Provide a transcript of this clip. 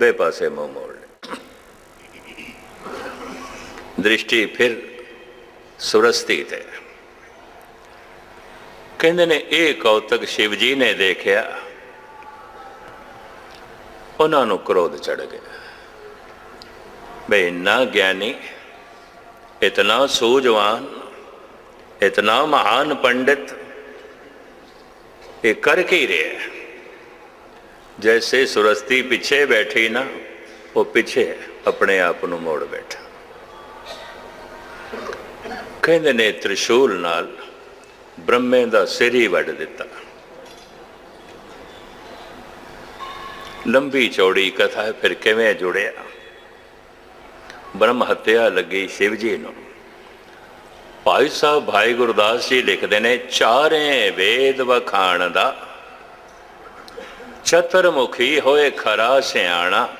ਦੇ ਪਾਸੇ ਮੂੰਹ ਮੋੜ ਲਿਆ ਦ੍ਰਿਸ਼ਟੀ ਫਿਰ ਸੁਰਸਤੀ ਤੇ ਕਹਿੰਦੇ ਨੇ, ਇਹ ਕੌਤਕ ਸ਼ਿਵ ਜੀ ਨੇ ਦੇਖਿਆ। ਉਹਨਾਂ ਨੂੰ ਕ੍ਰੋਧ ਚੜ ਗਿਆ। ਬਈ, ਇੰਨਾ ਗਿਆਨੀ, ਇਤਨਾ ਸੂਝਵਾਨ, ਇਤਨਾ ਮਹਾਨ ਪੰਡਿਤ, ਇਹ ਕਰ ਕੀ ਰਿਹਾ ਜੈਸੇ ਸੁਰਸਤੀ ਪਿੱਛੇ ਬੈਠੀ ਨਾ ਉਹ ਪਿੱਛੇ ਆਪਣੇ ਆਪ ਨੂੰ ਮੋੜ ਬੈਠਾ ਕਹਿੰਦੇ ਨੇ ਤ੍ਰਿਸ਼ੂਲ ਨਾਲ ਬ੍ਰਹਮੇ ਦਾ ਸਿਰ ਹੀ ਵੱਢ ਦਿੱਤਾ ਲੰਬੀ ਚੌੜੀ ਕਥਾ ਫਿਰ ਕਿਵੇਂ ਜੁੜਿਆ ਬ੍ਰਹਮ ਹੱਤਿਆ ਲੱਗੀ ਸ਼ਿਵ ਜੀ ਨੂੰ ਭਾਈ ਸਾਹਿਬ ਭਾਈ ਗੁਰਦਾਸ ਜੀ ਲਿਖਦੇ ਨੇ ਚਾਰੇ ਵੇਦ ਵਖਾਣ ਦਾ ਚਤਰਮੁਖੀ ਹੋਏ ਖਰਾ ਸਿਆਣਾ।